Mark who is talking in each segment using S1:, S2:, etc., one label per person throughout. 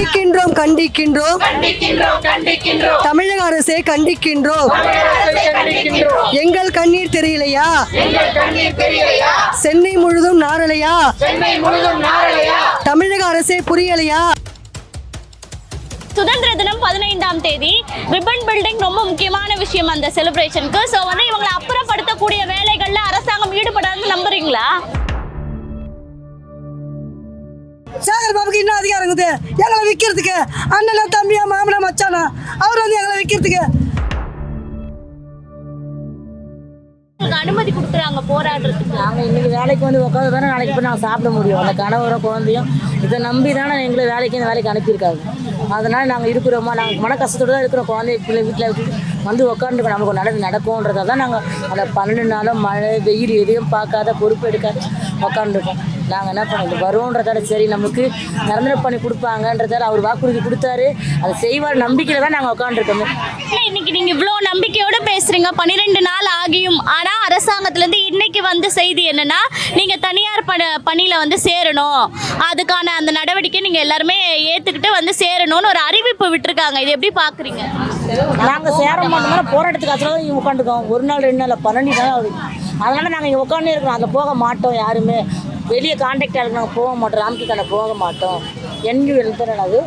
S1: கண்டிக்கின்றோம் கண்டிக்கின்றோம். தமிழக அரசை கண்டிக்கின்றோம். எங்கள் கண்ணீர் தெரியலையா?
S2: எங்கள் கண்ணீர் தெரியலையா?
S1: சென்னை முழுதும் நாரலையா
S2: சென்னை முழுதும் நாரலையா
S1: தமிழக அரசே புரியலையா?
S3: சுதந்திர தினம் பதினைந்தாம் தேதி. ரிப்பன் பில்டிங் ரொம்ப முக்கியமான விஷயம் அந்த செலிப்ரேஷனுக்கு ஸோ வந்து இவங்களை அப்புறப்படுத்தக்கூடிய வேலைகள்ல அரசாங்கம் ஈடுபடாதுன்னு நம்புறீங்களா?
S1: சேகர் பாபுக்கு இன்னும் அதிகாரம் இருக்குது. எங்களை விற்கிறதுக்கு அண்ணனா தம்பியா மாமனா மச்சானா அவர் வந்து எங்களை விற்கிறதுக்கு
S3: அனுமதி கொடுக்குறாங்க போராடுறதுக்கு.
S4: நாங்கள் இன்னைக்கு வேலைக்கு வந்து உட்காந்து தானே நாளைக்கு போய் நாங்கள் சாப்பிட முடியும். அந்த கணவரோ குழந்தையும் இதை நம்பி தானே எங்களை வேலைக்கு இந்த வேலைக்கு அனுப்பியிருக்காங்க. அதனால நாங்கள் இருக்கிறோமா? நாங்கள் மன கஷ்டத்தோடு தான் இருக்கிறோம். குழந்தை பிள்ளை வீட்டில் விட்டு வந்து உட்காந்துருக்கோம் நமக்கு நல்லது நடக்கும்ன்றதை தான் நாங்கள் அந்த பன்னெண்டு நாளும் மழை வெயில் எதையும் பார்க்காத பொறுப்பு எடுக்காத உட்காந்துருக்கோம் நாங்கள் என்ன பண்ணுறது வருவோன்றதால சரி நமக்கு நிரந்தர பண்ணி கொடுப்பாங்கன்றதால அவர் வாக்குறுதி கொடுத்தாரு. அதை செய்வார் நம்பிக்கையில் தான் நாங்கள் உட்காந்துருக்கோம்
S3: இன்னைக்கு நீங்க இவ்வளோ நம்பிக்கையோட பேசுறீங்க. பன்னிரெண்டு நாள் ஆகியும். ஆனா அரசாங்கத்துல இருந்து இன்னைக்கு வந்த செய்தி என்னன்னா நீங்க தனியார் பணி பணியில வந்து சேரணும். அதுக்கான அந்த நடவடிக்கை நீங்க எல்லாருமே ஏத்துக்கிட்டு வந்து சேரணும்னு ஒரு அறிவிப்பு விட்டுருக்காங்க. இது எப்படி பாக்குறீங்க?
S4: நாங்கள் சேர மாட்டோம் போராட்டத்துக்கு அச்சலாம் இங்கே உட்காந்துருக்கோம் ஒரு நாள் ரெண்டு நாள் பன்னெண்டு நாள் ஆகுது அதனால நாங்கள் இங்கே உட்காந்து இருக்கிறோம். அங்கே போக மாட்டோம் யாருமே. வெளியே கான்டாக்ட் ஆளுக்கு நாங்கள் போக மாட்டோம். ராம்கிட்ட போக மாட்டோம். என்விஎல் தான் அது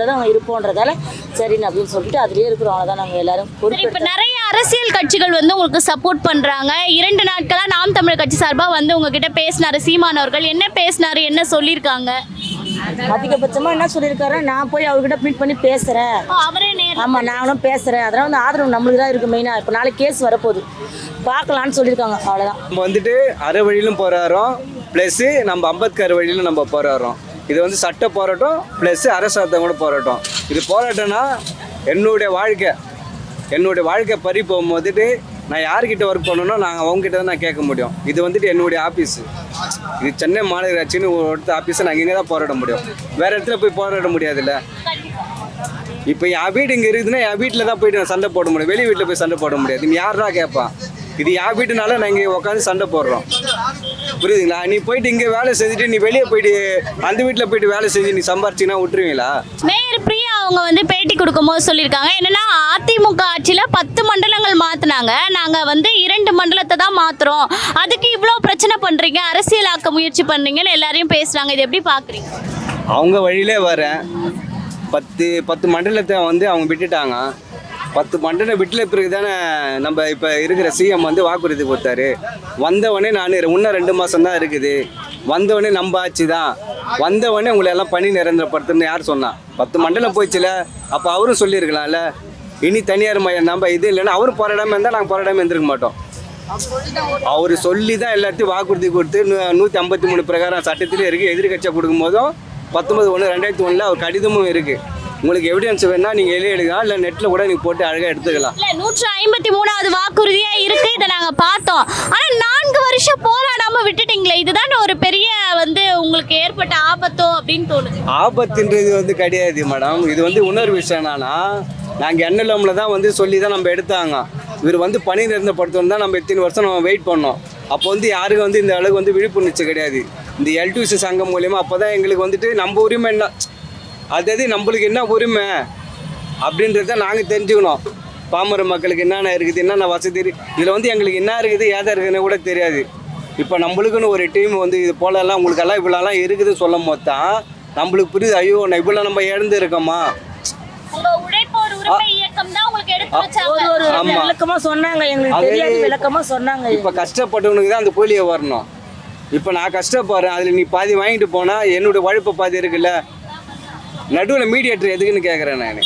S4: தான் நாங்கள் இருப்போன்றதால சரின்னு அப்படின்னு சொல்லிட்டு அதுலேயே இருக்கிறோம். அவ்வளோதான் நாங்கள் எல்லாரும்
S3: இப்ப நிறைய அரசியல் கட்சிகள் வந்து உங்களுக்கு சப்போர்ட் பண்றாங்க. இரண்டு நாட்களா நாம் தமிழர் கட்சி சார்பா வந்து உங்ககிட்ட பேசினாரு சீமான் அவர்கள். என்ன பேசினாரு என்ன சொல்லியிருக்காங்க?
S4: அதிகபட்சமாக என்ன சொல்லியிருக்காரு நான் போய் அவர்கிட்ட மீட் பண்ணி பேசுகிறேன்
S3: ஓ, அவரே நேர்
S4: ஆமாம் நாங்களும் பேசுகிறேன் அதனால் வந்து ஆதரவு நம்மளுக்கு தான் இருக்குது மெயினாக இப்போ நாளைக்கு கேஸ் வரப்போகுது. பார்க்கலான்னு சொல்லியிருக்காங்க. அவ்வளோதான்
S5: நம்ம வந்துட்டு அரை வழியிலும் போராடுறோம். ப்ளஸ்ஸு நம்ம அம்பேத்கர் வழியிலும் நம்ம போராடுறோம். இது வந்து சட்ட போராட்டம் ப்ளஸ்ஸு அரசாங்கம் கூட போராட்டம். இது போராட்டம்னா என்னுடைய வாழ்க்கை. என்னுடைய வாழ்க்கை பறி போகும்போதுட்டு நான் யார்கிட்ட ஒர்க் பண்ணணும்னா நாங்கள் அவங்ககிட்ட தான் நான் கேட்க முடியும். இது வந்துட்டு என்னுடைய ஆஃபீஸு இது சென்னை மாநகராட்சின்னு ஒரு இடத்த ஆஃபீஸை நாங்கள் இங்கே தான் போராட முடியும். வேறு இடத்துல போய் போராட முடியாதுல்ல. இப்போ என் வீடு இங்கே இருக்குதுன்னா என் வீட்டில் தான் போயிட்டு நான் சண்டை போட முடியும். வெளி வீட்டில் போய் சண்டை போட முடியாது. நீ யாரா கேட்பான்? இது என் வீட்டுனால நான் இங்கே உட்காந்து சண்டை போடுறோம். புரியுதுங்களா? நீ போயிட்டு இங்கே வேலை செஞ்சுட்டு நீ வெளியே போயிட்டு அந்த வீட்டில் போயிட்டு வேலை செஞ்சு நீ சம்பாரிச்சின்னா விட்டுருவீங்களா?
S3: மேயர் பிரியா அவங்க வந்து பேட்டி கொடுக்கும்போது சொல்லியிருக்காங்க. என்னன்னா அதிமுக ஆட்சியில பத்து மண்டலங்கள் மாத்துனாங்க. நாங்க வந்து இரண்டு மண்டலத்தை தான் மாத்துறோம். அதுக்கு இவ்வளோ பிரச்சனை பண்றீங்க அரசியலாக்க முயற்சி பண்றீங்கன்னு எல்லாரையும் பேசுறாங்க. இது எப்படி பாக்குறீங்க?
S5: அவங்க வழியிலே வரேன். பத்து பத்து மண்டலத்தை வந்து அவங்க விட்டுட்டாங்க. பத்து மண்டலம் விட்டில் பிறகு தானே நம்ம இப்போ இருக்கிற சிஎம் வந்து வாக்குறுதி கொடுத்தாரு. வந்தவொடனே நான் இன்னும் ரெண்டு மாதம் தான் இருக்குது. வந்தவொடனே நம்ம ஆட்சி தான் வந்தவொடனே உங்களை எல்லாம் பணி நிரந்தரப்படுத்துன்னு யார் சொன்னான் பத்து மண்டலம் போயிடுச்சுல. அப்போ அவரும் சொல்லியிருக்கலாம்ல. இனி தனியார் மையம் நம்ம இது இல்லைன்னா அவரும் போராடாமல் இருந்தால் நாங்கள் போராடாமல் இருந்திருக்க மாட்டோம். அவர் சொல்லி தான் எல்லாத்தையும் வாக்குறுதி கொடுத்து நூ- நூற்றி ஐம்பத்தி மூணு பிரகாரம் சட்டத்திலே இருக்குது எதிர்கட்சியாக கொடுக்கும்போதும் பத்தொன்பது ஒன்று ரெண்டாயிரத்தி ஒன்றில் அவர் கடிதமும் இருக்குது உங்களுக்கு எவிடன்ஸ் வேணால் நீங்கள் எழுதி எடுக்கலாம். இல்லை நெட்டில் கூட நீங்கள் போட்டு அழகாக எடுத்துக்கலாம்.
S3: இல்ல நூற்று ஐம்பத்தி மூணாவது வாக்குறுதியா இருக்கு. இதை நாங்க பார்த்தோம். ஆனா நான்கு வருஷம் போராடாம விட்டுட்டீங்களே. இதுதான் ஒரு பெரிய வந்து உங்களுக்கு ஏற்பட்ட ஆபத்தோ அப்படின்னு தோணுது.
S5: ஆபத்துன்றது வந்து கிடையாது மேடம் இது வந்து இன்னொரு விஷயம் என்னன்னா நாங்கள் என்எல்எம்ல தான் வந்து சொல்லி தான் நம்ம எடுத்தாங்க. இவர் வந்து பணி நிரந்தரப்படுத்தணும் தான் நம்ம இத்தனை வருஷம் நம்ம வெயிட் பண்ணோம். அப்போ வந்து யாருக்கும் வந்து இந்த அளவுக்கு வந்து விழிப்புணர்ச்சி கிடையாது. இந்த எல்டிசி சங்கம் மூலியமாக அப்போ தான் எங்களுக்கு வந்துட்டு நம்ம உரிமை என்ன? அதாவது நம்மளுக்கு என்ன உரிமை அப்படின்றத நாங்கள் தெரிஞ்சுக்கணும். பாமர மக்களுக்கு என்னென்ன இருக்குது என்னென்ன வசதி இதில் வந்து எங்களுக்கு என்ன இருக்குது ஏதா இருக்குதுன்னு கூட தெரியாது. இப்போ நம்மளுக்குன்னு ஒரு டீம் வந்து இது போலலாம் உங்களுக்கெல்லாம் இவ்வளோலாம் இருக்குதுன்னு சொல்லும் போது தான் நம்மளுக்கு புரியுது ஐயோ நான் இவ்வளோ நம்ம இழந்து இருக்கோமா?
S3: உங்க உழைப்போர் உரிமை இயக்கம் தான் உங்களுக்கு எடுத்து வச்சாங்க.
S4: ஒரு ஒரு
S5: ஆமா.
S4: விளக்கமாக சொன்னாங்க எங்களுக்கு தெரியாது சொன்னாங்க.
S5: இப்போ கஷ்டப்பட்டவனுக்கு தான் அந்த கூலியை வரணும். இப்போ நான் கஷ்டப்படுறேன் அதில் நீ பாதி வாங்கிட்டு போனால் என்னோட உழைப்பு பாதி இருக்குல்ல? நடுவில் மீடியேட்டர் எதுக்குன்னு கேட்குறேன் நான்.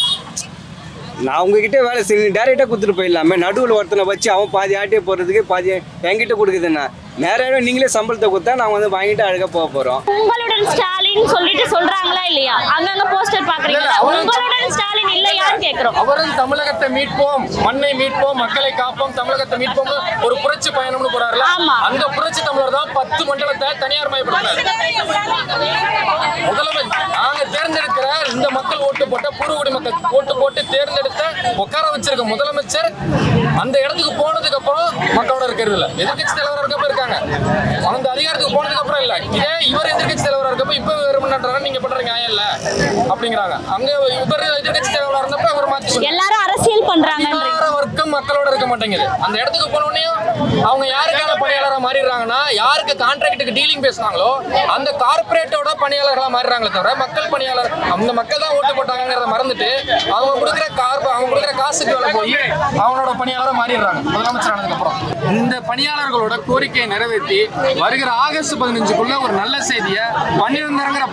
S5: நான் உங்ககிட்ட வேலை செய்யணும் டேரெக்டாக கொடுத்துட்டு போயிடலாமே. நடுவில் ஒருத்தனை வச்சு அவன் பாதி ஆட்டியே போகிறதுக்கு பாதி என்கிட்ட கொடுக்குதுண்ணா நேரம் நீங்களே சம்பளத்தை கொடுத்தா நான் வந்து வாங்கிட்டு அழகாக போக போகிறோம்
S3: ஸ்டாலின் சொல்லிட்டு சொல்றாங்களா இல்லையா? அங்கங்க போஸ்டர் பாக்குறீங்களா உங்களுடன் ஸ்டாலின் இல்லையான்னு கேக்குறோம்.
S6: அவரும் தமிழகத்தை மீட்போம் மண்ணை மீட்போம் மக்களை காப்போம் தமிழகத்தை மீட்போம் ஒரு புரட்சி பயணம்னு போறாருல
S3: ஆமா.
S6: அந்த புரட்சி தமிழர் தான் பத்து மண்டலத்தை தனியார் மயப்படுறாரு முதல்வர் நாங்க தேர்ந்தெடுக்கிற இந்த மக்கள் ஓட்டு போட்ட பூர்வகுடி மக்கள் ஓட்டு போட்டு தேர்ந்தெடுத்த உட்கார வச்சிருக்க முதலமைச்சர் அந்த இடத்துக்கு போனதுக்கு அப்புறம் மக்களோட இருக்கிறது இல்ல. எதிர்கட்சி தலைவராக இருக்கப்ப இருக்காங்க. அந்த அதிகாரத்துக்கு போனதுக்கு அப்புறம் இல்ல. இதே இவர் எதிர்க்கட்சி தலைவரா இருக்கப்ப இப்ப இவர் பண்றாங்க நீங்க பண்ற நியாயம் இல்ல அப்படிங்கிறாங்க அங்க இவர் எதிர்கட்சி தலைவரா இருந்தப்ப அவர் மாத்தி
S3: எல்லாரும் அரசியல் பண்றாங்க
S6: மக்களோட இருக்க மாட்டேங்குது. அந்த இடத்துக்கு போன அவங்க யாருக்கான பணியாளராக மாறிடுறாங்கன்னா யாருக்கு கான்ட்ராக்டுக்கு டீலிங் பேசுனாங்களோ அந்த கார்ப்பரேட்டோட பணியாளர்களாக மாறிடுறாங்களே தவிர மக்கள் பணியாளர் அந்த மக்கள் தான் ஓட்டு போட்டாங்கிறத மறந்துட்டு அவங்க கொடுக்குற கார் அவங்க கொடுக்குற காசுக்கு வேலை போய் அவனோட பணியாளராக மாறிடுறாங்க. முதலமைச்சர் ஆனதுக்கப்புறம் இந்த பணியாளர்களோட கோரிக்கையை நிறைவேற்றி வருகிற ஆகஸ்ட் பதினஞ்சுக்குள்ள ஒரு நல்ல செய்தியை பன்னிரெண்டுங்கிற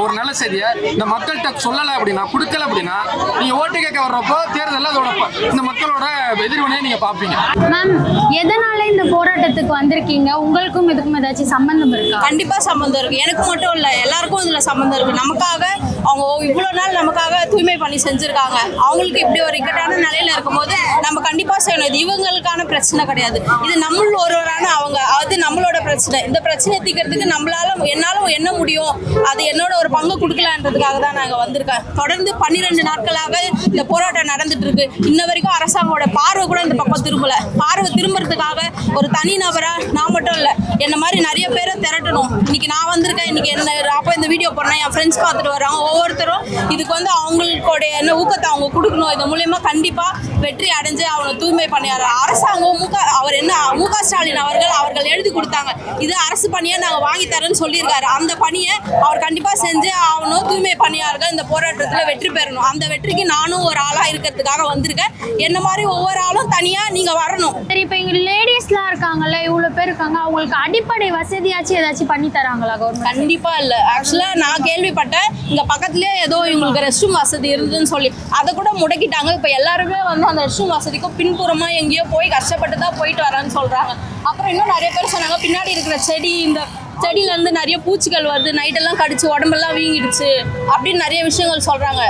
S6: ஒரு நல்ல செய்தியை இந்த மக்கள்கிட்ட சொல்லலை அப்படின்னா கொடுக்கல அப்படின்னா நீ ஓட்டு கேட்க வர்றப்போ தேர்தலில் அதோட இந்த மக்களோட எதிர்வினையை நீங்க பார்ப்பீங்க.
S7: மேம் எதனால இந்த போராட்டத்துக்கு வந்திருக்கீங்க? உங்களுக்கும் இதுக்கும் ஏதாச்சும் சம்பந்தம் இருக்கா?
S8: கண்டிப்பா சம்மந்தம் இருக்கு. எனக்கு மட்டும் இல்ல எல்லாருக்கும் இதுல சம்மந்தம் இருக்கு. நமக்காக அவங்க இவ்வளவு நாள் நமக்காக தூய்மை பண்ணி செஞ்சிருக்காங்க. அவங்களுக்கு இப்படி ஒரு இக்கட்டான நிலையில இருக்கும்போது நம்ம கண்டிப்பா செய்யணும். இது இவங்களுக்கான பிரச்சனை கிடையாது. இது நம்ம ஒருவரான அவங்க. அது நம்மளோட பிரச்சனை. இந்த பிரச்சனையை தீர்க்கறதுக்கு நம்மளால என்னால என்ன முடியும்? அது என்னோட ஒரு பங்கு கொடுக்கலான்றதுக்காக தான் நாங்க வந்திருக்கேன். தொடர்ந்து பன்னிரெண்டு நாட்களாக இந்த போராட்டம் நடந்துட்டு இருக்கு. இன்ன வரைக்கும் அரசாங்கோட பார்வை கூட இந்த பக்கம் திரும்பல. பார்வை திரும்புறதுக்காக ஒரு தனி நபரா நான் மட்டும் இல்லை என்ன மாதிரி நிறைய பேரை திரட்டணும். இன்னைக்கு நான் வந்திருக்கேன் இன்னைக்கு என்ன அப்போ இந்த வீடியோ போடுறேன் என் ஃப்ரெண்ட்ஸ் பார்த்துட்டு வராங்க ஒவ்வொருத்தரும் இதுக்கு வந்து அவங்களுடைய என்ன ஊக்கத்தை அவங்க கொடுக்கணும். இது மூலியமா கண்டிப்பா வெற்றி அடைஞ்சு அவனை தூய்மை பண்ணியார். அரசாங்கம் முக அவர் என்ன மு க ஸ்டாலின் அவர்கள் அவர்கள் எழுதி கொடுத்தாங்க. இது அரசு பணியை நாங்கள் வாங்கி தரேன்னு சொல்லியிருக்காரு. அந்த பணியை அவர் கண்டிப்பா செஞ்சு ஆகணும் தூய்மை பணியாளர்கள் இந்த போராட்டத்தில் வெற்றி பெறணும். அந்த வெற்றிக்கு நானும் ஒரு ஆளாக இருக்கிறதுக்காக வந்திருக்கேன். என்ன மாதிரி ஒவ்வொரு ஆளும் தனியா நீங்க வரணும்.
S7: சரி இப்போ இங்க லேடிஸ்லாம் இருக்காங்கல்ல இவ்வளோ பேர் இருக்காங்க அவங்களுக்கு அடிப்படை வசதியாச்சும் ஏதாச்சும் பண்ணி தராங்களா கவர்மெண்ட்
S8: கண்டிப்பா இல்ல. ஆக்சுவலா நான் கேள்விப்பட்டேன் இங்க பக்கத்துலயே ஏதோ இவங்களுக்கு ரெஸ்ட் ரூம் வசதி இருந்ததுன்னு சொல்லி. அதை கூட முடக்கிட்டாங்க. இப்ப எல்லாருமே வந்து அந்த ரெஸ்ட் ரூம் வசதிக்கும் பின்புறமா எங்கேயோ போய் கஷ்டப்பட்டு தான் போயிட்டு வரேன்னு சொல்றாங்க. அப்புறம் இன்னும் நிறைய பேர் சொன்னாங்க பின்னாடி இருக்கிற செடி இந்த செடியில இருந்து நிறைய பூச்சிகள் வருது நைட்டெல்லாம் கடிச்சு உடம்பெல்லாம் வீங்கிடுச்சு அப்படின்னு நிறைய விஷயங்கள் சொல்றாங்க.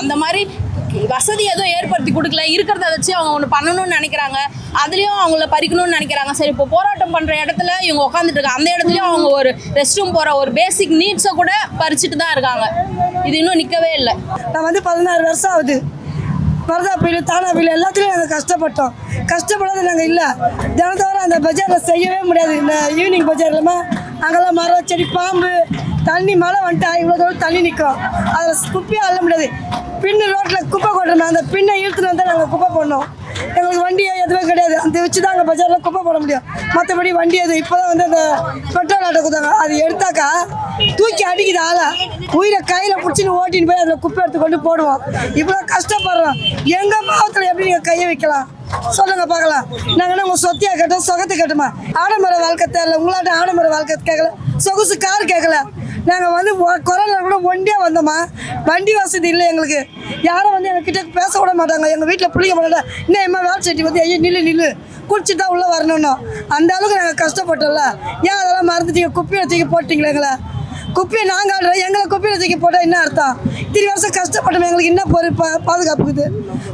S8: அந்த மாதிரி வசதி எதுவும் ஏற்படுத்தி கொடுக்கல. இருக்கிறத வச்சு அவங்க ஒன்று பண்ணணும்னு நினைக்கிறாங்க. அதுலேயும் அவங்கள பறிக்கணும்னு நினைக்கிறாங்க. சரி இப்போ போராட்டம் பண்ணுற இடத்துல இவங்க உட்காந்துட்டு இருக்காங்க. அந்த இடத்துலையும் அவங்க ஒரு ரெஸ்ட் ரூம் போகிற ஒரு பேசிக் நீட்ஸை கூட பறிச்சுட்டு தான் இருக்காங்க. இது இன்னும் நிற்கவே இல்லை.
S1: நான் வந்து பதினாறு வருஷம் ஆகுது. வரதாப்பீல் தானாப்பீல் எல்லாத்துலேயும் நாங்கள் கஷ்டப்பட்டோம். கஷ்டப்படாத நாங்கள் இல்லை. தினத்தோறும் அந்த பஜாரில் செய்யவே முடியாது. இந்த ஈவினிங் பஜார் அங்கெல்லாம் மரம் செடி பாம்பு தண்ணி மழை வந்துட்டா இவ்வளோ தூரம் தண்ணி நிற்கும் அதில் குப்பையே அள்ள முடியாது. பின்னு ரோட்டில் குப்பை கொட்டணும். அந்த பின்னை இழுத்துட்டு வந்தால் நாங்கள் குப்பை போடணும். எங்களுக்கு வண்டியை எதுவுமே கிடையாது. அந்த வச்சு தான் அங்கே பஜாரில் குப்பை போட முடியும். மற்றபடி வண்டி அது இப்போ தான் வந்து அந்த பெட்ரோல் ஆட்டோ கொடுத்தாங்க. அது எடுத்தாக்கா தூக்கி அடிக்குது ஆளை. உயிரை கையில் பிடிச்சின்னு ஓட்டின்னு போய் அதில் குப்பை எடுத்து கொண்டு போடுவோம். இவ்வளோ கஷ்டப்படுறோம். எங்கள் பாவத்தில் எப்படி நீங்கள் கையை வைக்கலாம்? சொல்லுங்க பார்க்கலாம். நாங்கள் என்ன உங்கள் சொத்தியா கேட்டோம் சொகத்தை கேட்டோமா? ஆடம்பர வாழ்க்கை தெரியல உங்களாட்ட ஆடம்பர வாழ்க்கை கேட்கல. சொகுசு கார் கேட்கல. நாங்கள் வந்து கொரோனா கூட ஒண்டியாக வந்தோமா? வண்டி வசதி இல்லை எங்களுக்கு. யாரும் வந்து எங்ககிட்ட பேச விட மாட்டாங்க. எங்கள் வீட்டில் பிள்ளைங்க மாட்டாங்க இன்னும் எம்மா வேலை செட்டி வந்து ஐயோ நில்லு நில்லு. குடிச்சிட்டு தான் உள்ளே வரணும்னோ அந்த அளவுக்கு நாங்கள் கஷ்டப்பட்டோம்ல. ஏன் அதெல்லாம் மறந்துட்டீங்க? குப்பையை தூக்கி போட்டிங்களே எங்களை. குப்பையை நாங்கள் ஆடுறோம் எங்களை குப்பையில் தூக்கி போட்டால் என்ன அர்த்தம்? இத்தனை வருஷம் கஷ்டப்பட்டோம் எங்களுக்கு என்ன பொறுப்பு பாதுகாப்புக்குது?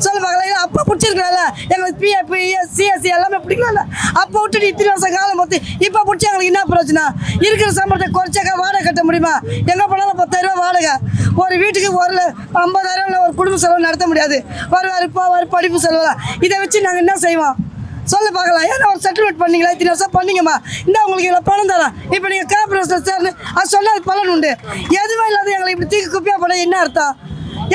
S1: சொல்ல பார்க்கலாம் அப்போ பிடிச்சிருக்கலாம்ல? எங்களுக்கு பிஎஃப் சிஎஸ்சி எல்லாமே பிடிக்கலாம்ல? அப்போ விட்டுட்டு இத்தனை வருஷம் காலம் பார்த்து இப்போ பிடிச்சி எங்களுக்கு என்ன பிரச்சனை இருக்கிற சம்பளத்தை குறைச்சாக்கா வாடகை கட்ட முடியுமா? எங்கே போனாலும் பத்தாயிரரூபா வாடகை. ஒரு வீட்டுக்கு ஒரு ஐம்பதாயிரம் இல்லை ஒரு குடும்ப செலவு நடத்த முடியாது. வருவார் போவார் படிப்பு செலவுலாம் இதை வச்சு நாங்கள் என்ன செய்வோம்? சொல்ல பார்க்கலாம். ஏன்னா ஒரு செட்டில்மெண்ட் பண்ணீங்களா? இத்தனை வருஷம் பண்ணீங்கம்மா. இந்த உங்களுக்கு இவ்வளோ பணம் தரேன். இப்போ நீங்கள் கார்பரேஷன் சேர்ந்து அது சொன்னால் அது பலன் உண்டு. எதுவுமே இல்லாத எங்களை இப்படி தூக்கி குப்பியாக போட என்ன அர்த்தம்?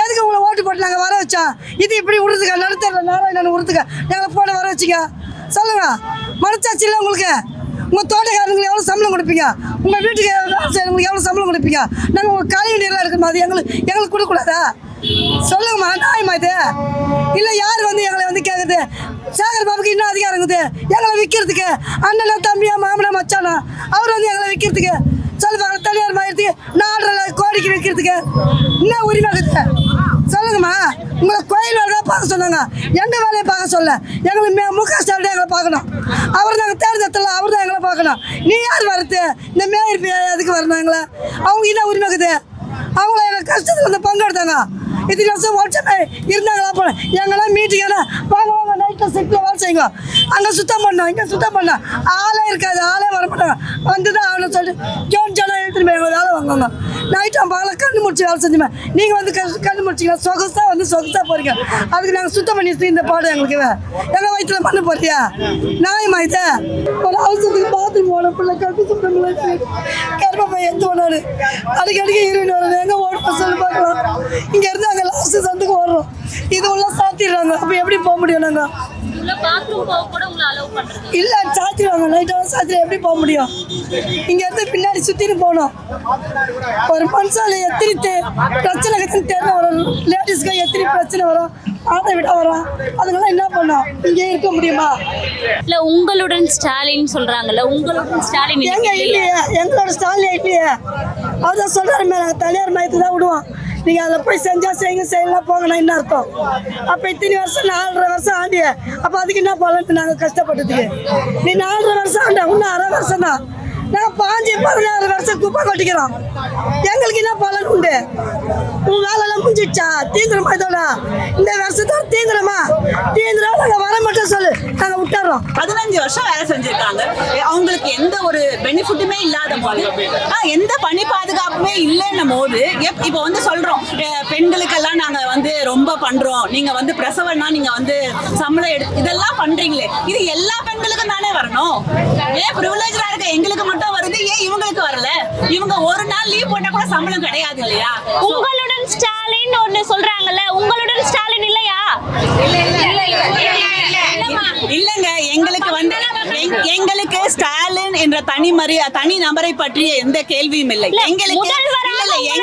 S1: எதுக்கு உங்களை ஓட்டு போட்டு நாங்கள் வர வச்சா? இது இப்படி விடுறதுக்கா நடுத்தர நாராயணன் விடுறதுக்கா எங்களை போட வர வச்சுக்க? சொல்லுங்க. மனசாட்சி இல்லை உங்களுக்கு? உங்கள் தோட்டக்காரங்களுக்கு எவ்வளோ சம்பளம் கொடுப்பீங்க? உங்கள் வீட்டுக்கு எவ்வளோ சம்பளம் கொடுப்பீங்க? நாங்கள் உங்கள் கழிவு நீர்லாம் இருக்குமா? அது எங்களுக்கு எங்களுக்கு கொடுக்கக்கூடாதா? சொல்லுங்கம்மா நாயம்மா இது? இல்லை யார் வந்து எங்களை வந்து கேட்குது சேகர் பாபுக்கு இன்னும் அதிகாரம் இருக்குது. எங்களை விற்கிறதுக்கு அண்ணனா தம்பியா மாமனா மச்சானா அவர் வந்து எங்களை விற்கிறதுக்கு சொல்லு தனியார் மாயத்துக்கு நாலரை கோடிக்கு விற்கிறதுக்கு என்ன உரிமை இருக்குது? சொல்லுங்கம்மா உங்களை கோயில் வேலை தான் பார்க்க சொன்னாங்க. எங்கள் வேலையை பார்க்க சொல்ல? எங்களுக்கு மே- முக ஸ்டாலின் எங்களை பார்க்கணும். அவர் நாங்கள் தேர்ந்தெடுத்தல அவர் தான் எங்களை பார்க்கணும். நீ யார் வரது இந்த மேயர் பி- எதுக்கு வரணும் எங்களை அவங்க என்ன உரிமை இருக்குது? அவங்கள எங்கள் கஷ்டத்தில் வந்து பங்கெடுத்தாங்க. இது வருஷம் வாட்ஸ்அப் இருந்தாங்களா போல. எங்கெல்லாம் மீட்டிங் வாங்க வாங்க நைட்டில் செட்டில் வேலை செய்யுங்க. அங்கே சுத்தம் பண்ணோம் இங்கே சுத்தம் பண்ணோம் ஆளே இருக்காது ஆளே வர மாட்டாங்க வந்து தான் அவனை சொல்லிட்டு ஜோன் ஜோனாக எடுத்துட்டு போய் எங்களை வேலை வாங்குவாங்க. நைட்டும் பகல கண்ணு முடிச்சு வேலை செஞ்சுமே. நீங்கள் வந்து கண்ணு முடிச்சிங்கன்னா சொகஸாக வந்து சொகஸாக போகிறீங்க அதுக்கு நாங்கள் சுத்தம் பண்ணி இந்த பாடம் எங்களுக்கு எங்கள் வயிற்றுல மண்ணு போறியா? நியாயமா இது ஒரு அவசரத்துக்கு பாத்ரூம் போன பிள்ளை கண்ணு சுத்தம் கருப்பை எடுத்து போனாரு அடிக்கடிக்கு ஹீரோயின் வரும் எங்கே ஓடுவோம் சொல்லி பார்க்கலாம் இங்கேருந்து அங்கே லாஸ்ட் சந்துக்கு ஓடுறோம் இது உள்ள சாத்திடுறாங்க. அப்போ எப்படி போக முடியும் நாங்கள் இல்லை சாத்திடுவாங்க. நைட்டாக சாத்திரம் எப்படி போக முடியும்? இங்கேருந்து பின்னாடி சுற்றிட்டு போகணும் ஒரு மனுஷால எத்தனை பிரச்சனை கத்தனை தேவை வரும் லேடிஸ்க்கு எத்தனை பிரச்சனை வரும். ஆட்டை விட வரும். அதுக்கெல்லாம் என்ன பண்ணோம்? இங்கே இருக்க முடியுமா?
S3: இல்ல உங்களுடன் ஸ்டாலின் சொல்றாங்கல்ல உங்களுடன் ஸ்டாலின்
S1: எங்க
S3: இல்லையா?
S1: எங்களோட ஸ்டாலில் இல்லையே? அவர்தான் சொல்றாரு நாங்கள் தனியார் மையத்தை தான் விடுவோம் நீங்கள் அதில் போய் செஞ்சால் செய்யுங்க செய்யலாம் போங்கண்ணா என்ன அர்த்தம்? அப்போ இத்தனை வருஷம் நாலரை வருஷம் ஆண்டிய அப்போ அதுக்கு என்ன பலன்? நாங்கள் கஷ்டப்பட்டதுக்கு. நீ நாலரை வருஷம் ஆண்ட இன்னும் அரை வருஷம் தான். நாங்கள் பாஞ்சு பதினாறு வருஷம் குப்பை கொட்டிக்கிறோம். எங்களுக்கு என்ன பலன் உண்டு? உன் வேலையெல்லாம் முடிஞ்சிடுச்சா? தீந்துருமா இதோட? இந்த வருஷத்தோட தீந்துருமா? தீந்துரும் வர மட்டும் சொல்லு. நாங்கள் விட்டுறோம்.
S9: பதினஞ்சு வருஷம் வேலை செஞ்சிருக்காங்க. அவங்களுக்கு எந்த ஒரு பெனிஃபிட்டுமே இல்லாத போது எந்த பணி பாதுகாப்புமே இல்லைன்னும் போது இப்போ வந்து சொல்றோம். அஹ், பெண்களுக்கெல்லாம் நாங்க வந்து ரொம்ப பண்றோம். நீங்க வந்து பிரசவம்னா நீங்க வந்து சம்பளம் எடு இதெல்லாம் பண்றீங்களே. இது எல்லா பெண்களுக்கும் தானே வரணும். ஏன் ப்ரிவிலேஜா இருக்க எங்களுக்கு மட்டும் வருது? ஏன் இவங்களுக்கு வரல? இவங்க ஒரு நாள் லீவ் போட்டா கூட சம்பளம் கிடையாது இல்லையா?
S3: உங்களுடன் ஸ்டாலின் ஒண்ணு சொல்றாங்கல்ல உங்களுடன் ஸ்டாலின் இல்லையா
S9: இல்லங்க எங்களுக்கு வந்து எங்- எங்களுக்கு ஸ்டாலின் என்ற தனி மரி தனி நபரை பற்றிய எந்த கேள்வியும் இல்லை. எங்களுக்கு எங்களுக்கு-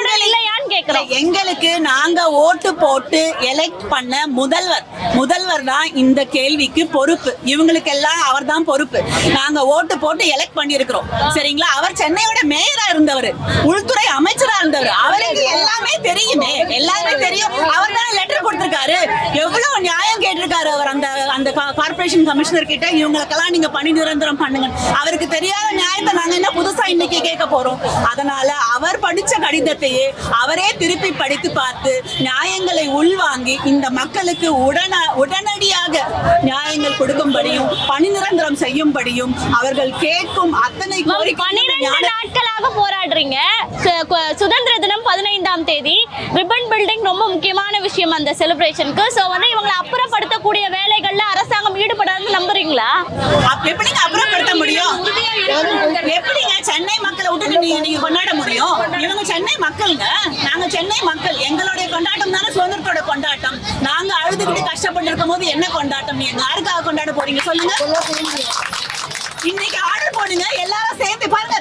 S3: கேக்குறோம்.
S9: எங்களுக்கு நாங்க ஓட்டு போட்டு எலெக்ட் பண்ண முதல்வர். முதல்வர் தான் இந்த கேள்விக்கு பொறுப்பு. இவங்களுக்கெல்லாம் அவர் தான் பொறுப்பு. நாங்க ஓட்டு போட்டு எலெக்ட் பண்ணியிருக்கிறோம். சரிங்களா? அவர் சென்னையோட மேயரா இருந்தவர். உள்துறை அமைச்சரா இருந்தவர். அவருக்கு எல்லாமே தெரியுமே. எல்லாமே தெரியும். அவர் தானே லெட்டர் கொடுத்திருக்காரு. எவ்வளவு நியாயம் கேட்டிருக்காரு அவர் அந்த அந்த கார்பரேஷன் கமிஷனர் கிட்ட. இவங்களுக்கெல்லாம் நீங்க பணி நிரந்தரம் பண்ணுங்க. அவருக்கு தெரியாத நியாயத்தை நாங்க என்ன புதுசா இன்னைக்கு கேட்க போறோம்? அதனால அவர் படிச்ச கடிதத்தையே அவரே திருப்பி படித்து பார்த்து நியாயங்களை உள்வாங்கி இந்த மக்களுக்கு உடன உடனடியாக நியாயங்கள் கொடுக்கும்படியும் பணி நிரந்தரம் செய்யும்படியும் அவர்கள் கேட்கும் அத்தனை
S3: நாட்களாக போராடுறீங்க. சுதந்திர தினம் பதினைந்தாம் தேதி. ரிப்பன் பில்டிங் ரொம்ப முக்கியமான விஷயம் அந்த செலிப்ரேஷனுக்கு. ஸோ வந்து இவங்களை அப்புறப்படுத்தக்கூடிய வேலைகள்ல அரசாங்கம் ஈடுபடாதுன்னு நம்புறீங்களா?
S9: எப்படிங்க அப்புறப்படுத்த முடியும்? எப்படிங்க சென்னை மக்களை விட்டுட்டு நீங்க கொண்டாட முடியும்? இவங்க சென்னை மக்கள்ங்க. சென்னை மக்கள் எங்களுடைய கொண்டாட்டம் தானே சுதந்திரத்தோட கொண்டாட்டம். நாங்க அழுதுகிட்டு கஷ்டப்பட்டு இருக்கும் போது என்ன கொண்டாட்டம்? நீங்க யாருக்காக கொண்டாட போறீங்க? சொல்லுங்க. இன்னைக்கு ஆர்டர் போடுங்க. எல்லாரும் சேர்ந்து பாருங்க.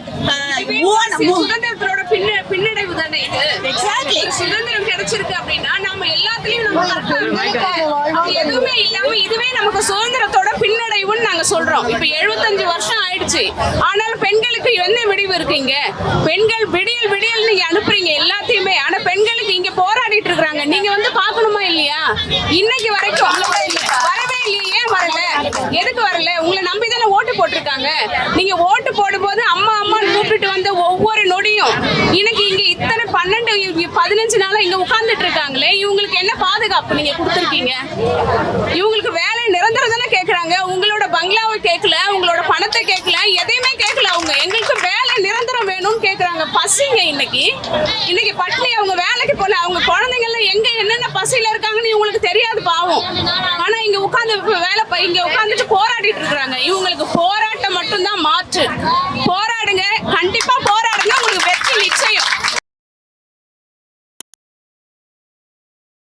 S10: சுதந்திரத்தோட பின்ன பின்னடைவு தானே இது?
S9: Exactly.
S10: சுதந்திரம் கிடைச்சிருக்கு அப்படின்னா நம்ம எல்லாத்துலயும் நம்ம எதுவுமே இல்லாம இதுவே நமக்கு சுதந்திரத்தோட பின்னடைவுன்னு நாங்க சொல்றோம். இப்ப எழுபத்தஞ்சு வருஷம் ஆயிடுச்சு. ஆனாலும் பெண்களுக்கு என்ன விடிவு இருக்கீங்க பெண்கள் விடியல் விடியல் நீங்க அனுப்புறீங்க எல்லாத்தையுமே ஆனா பெண்களுக்கு இங்க போராடிட்டு இருக்காங்க நீங்க வந்து பார்க்கணுமா இல்லையா இன்னைக்கு வரைக்கும் வரவே இல்லையே ஏன் வரல எதுக்கு வரல உங்களை நம்பி தானே ஓட்டு போட்டிருக்காங்க நீங்க ஓட்டு போடும்போது அம்மா அம்மான்னு கூப்பிட்டு வந்த ஒவ்வொரு நொடியும் இன்னைக்கு இங்க இத்தனை பன்னெண்டு இ- பதினஞ்சு நாளா இங்க இருக்காங்களே இவங்களுக்கு என்ன பாதுகாப்பு நீங்க கொடுத்துருக்கீங்க? இவங்களுக்கு வேலை நிரந்தரம் தானே கேட்கறாங்க உங்களோட பங்களாவை கேட்கல உங்களோட பணத்தை கேட்கல எதையுமே கேட்கல அவங்க. எங்களுக்கு வேலை நிரந்தரம் வேணும்னு கேட்கறாங்க பசிங்க இன்னைக்கு. இன்னைக்கு பட்னி அவங்க வேலைக்கு போல அவங்க குழந்தைங்க எல்லாம் எங்க என்னென்ன பசியில இருக்காங்கன்னு இவங்களுக்கு தெரியாது பாவம். ஆனா இங்க உட்காந்து வேலை இங்க உட்காந்துட்டு போராடிட்டு இருக்காங்க இவங்களுக்கு போராட்டம் மட்டும்தான் மாற்று. போராடுங்க கண்டிப்பா